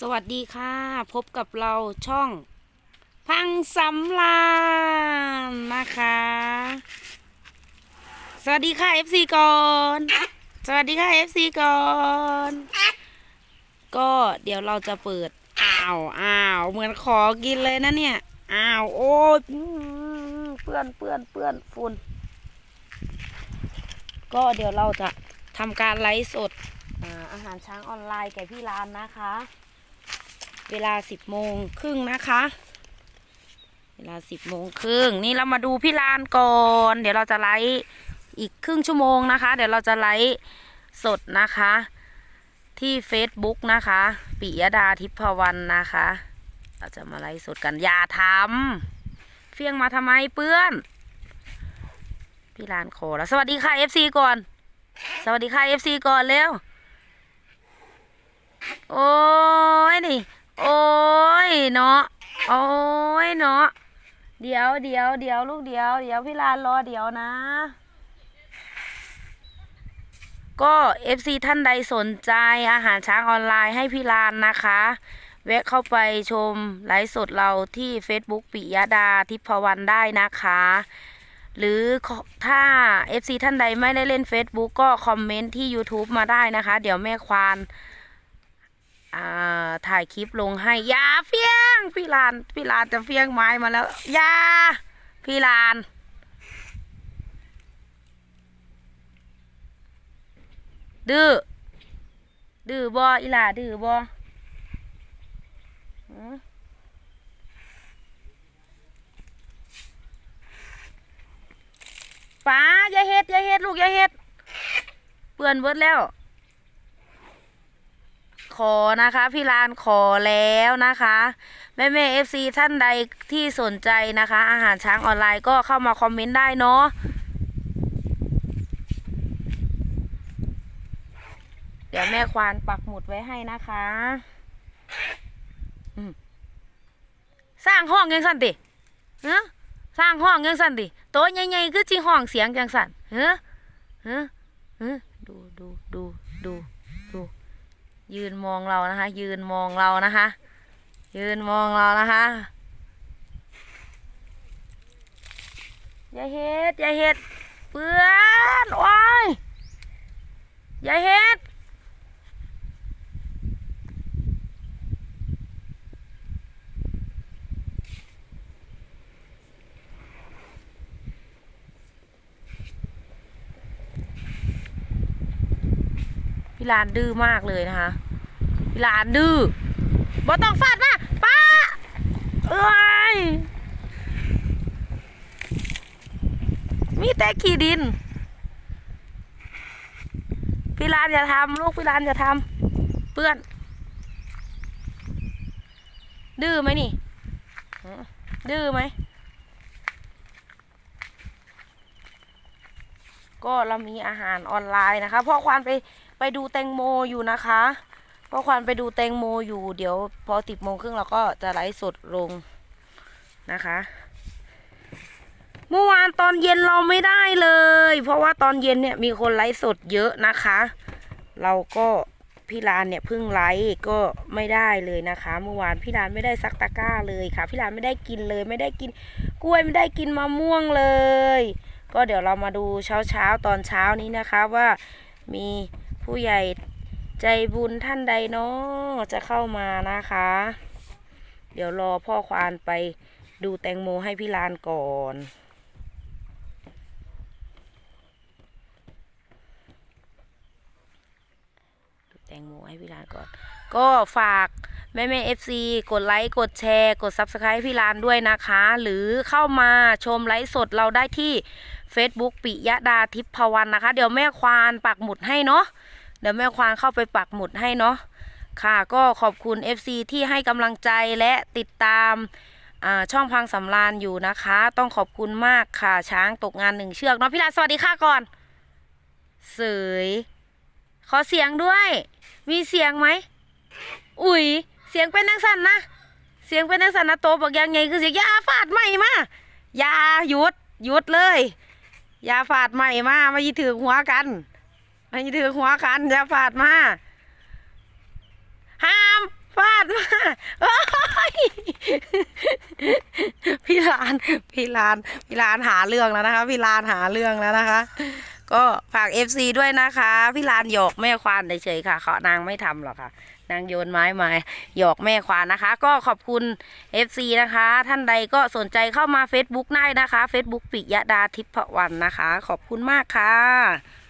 สวัสดีค่ะ พบกับเราช่อง พังสำลานนะคะ สวัสดีค่ะ FC ก่อน สวัสดีค่ะ FC ก่อน ก็เดี๋ยวเราจะเปิด อ้าวอ้าวเหมือนขอกินเลยนะเนี่ย อ้าวโอ้ยเปื้อนเปื้อนเปื้อนฝุ่น ก็เดี๋ยวเราจะทำการไลฟ์สดอาหารช้างออนไลน์แก่พี่รานนะคะ เวลาสิบโมงครึ่งนะคะ เวลาสิบโมงครึ่งนี่เรามาดูพี่ลานก่อน เดี๋ยวเราจะไลฟ์อีกครึ่งชั่วโมงนะคะ เดี๋ยวเราจะไลฟ์สดนะคะ ที่ Facebook นะคะปิยดาทิพวรรณนะคะ เราจะมาไลฟ์สดกันอย่าทำเฟี้ยงมาทำไมเปื้อน พี่ลานขอแล้ว สวัสดีค่ะ FC ก่อน สวัสดีค่ะ FC ก่อนเร็ว โอ้ยนี่ โอ้ยเนาะ โอ้ยเนาะ เดี๋ยวเดี๋ยวเดี๋ยวลูกเดี๋ยวเดี๋ยวพี่ลานรอเดี๋ยวนะ ก็ FC ท่านใดสนใจอาหารช้างออนไลน์ให้พี่ลานนะคะแวะเข้าไปชมไลฟ์สดเราที่ Facebook ปิยดาทิพวรรณได้นะคะ หรือถ้า FC ท่านใดไม่ได้เล่น Facebook ก็คอมเมนต์ที่ YouTube มาได้นะคะ เดี๋ยวแม่ควาน อ่าถ่ายคลิปลงให้อยาเฟี้ยง พี่ลาน พี่ลานจะเฟี้ยงไม้มาแล้วอยาพี่ลานดื้อ ดื้อบออีหลาดื้อบอหือป้าอย่าเฮ็ดอย่าเฮ็ดลูกอย่าเฮ็ด เปื่อนเบิดแล้ว ขอนะคะ พี่ลานขอแล้วนะคะ แม่แม่เอฟซีท่านใดที่สนใจนะคะ อาหารช้างออนไลน์ก็เข้ามาคอมเมนต์ได้เนาะเดี๋ยวแม่ควานปักหมุดไว้ให้นะคะสร้างห้องยังสั่นติเฮ้สร้างห้องยังสั่นติโต๊ะใหญ่ๆคือจีห้องเสียงจังสั่นเฮ้เฮ้เฮ้ดูดูดูดู ยืนมองเรานะคะ ยืนมองเรานะคะ ยืนมองเรานะคะอย่าเฮ็ดอย่าเฮ็ดเปื้อนโอ้ยอย่าเฮ็ด พี่ลานดื้อมากเลยนะคะ พี่ลานดื้อบ่ต้องฟาดมาป้าเอ้ยมีแต่ขี้ดิน พี่ลานอย่าทำลูกพี่ลานอย่าทำเปื้อน ดื้อไหมนี่ ดื้อไหม ก็เรามีอาหารออนไลน์นะคะ พ่อควานไป ไปดูแตงโมอยู่นะคะพ่อควานไปดูแตงโมอยู่ เดี๋ยวพอติดโมงครึ่งเราก็จะไลฟ์สดลงนะคะ เมื่อวานตอนเย็นเราไม่ได้เลย เพราะว่าตอนเย็นเนี่ยมีคนไลฟ์สดเยอะนะคะ เราก็พี่ลานเนี่ยเพิ่งไลฟ์ก็ไม่ได้เลยนะคะ เมื่อวานพี่ลานไม่ได้ซักตะกร้าเลยค่ะ พี่ลานไม่ได้กินเลย ไม่ได้กินกล้วยไม่ได้กินมะม่วงเลย ก็เดี๋ยวเรามาดูเช้าเช้าๆตอนเช้านี้นะคะว่ามี ผู้ใหญ่ใจบุญท่านใดเนาะจะเข้ามานะคะ เดี๋ยวรอพ่อควานไปดูแตงโมให้พี่ลานก่อนดูแตงโมให้พี่ลานก่อน ก็ฝากแม่แม่เอฟซีกดไลค์ กดแชร์ กด Subscribe ให้พี่ลานด้วยนะคะ หรือเข้ามาชมไลฟ์สดเราได้ที่ Facebook ปิยดาทิพวรรณนะคะ เดี๋ยวแม่ควานปักหมุดให้เนาะเดี๋ยวแม่ควานเข้าไปปักหมุดให้เนาะค่ะก็ขอบคุณ FC ที่ให้กำลังใจและติดตามาช่องพังสำรานอยู่นะคะ ต้องขอบคุณมากค่ะช้างตกงานหนึ่งเชือกเนาะพี่ลาสวัสดีค่ะก่อน เสยขอเสียงด้วย มีเสียงไหมอุ้ยเสียงเป็นนังสันนะเสียงเป็นนังสันนะโตบอกยังไงคือเสียงยาฟาดใหม่มา ยาหยุดหยุดเลย อยาฟาดใหม่มามายีถือหัวกันมายีถือหัวกัน อย่าฟาดมาห้ามฟาดมาพี่ลานพี่ลานพี่ลานหาเรื่องแล้วนะคะพี่ลานหาเรื่องแล้วนะคะ ก็ฝากเอฟซีด้วยนะคะ พี่ลานหยอกแม่ควานเฉยๆค่ะ เขานางไม่ทำหรอกค่ะ นางโยนไม้มาหยอกแม่ควานนะคะ ก็ขอบคุณ FC นะคะ ท่านใดก็สนใจเข้ามา Facebook ได้นะคะ Facebook ปิยดาทิพวรรณนะคะ ขอบคุณมากค่ะ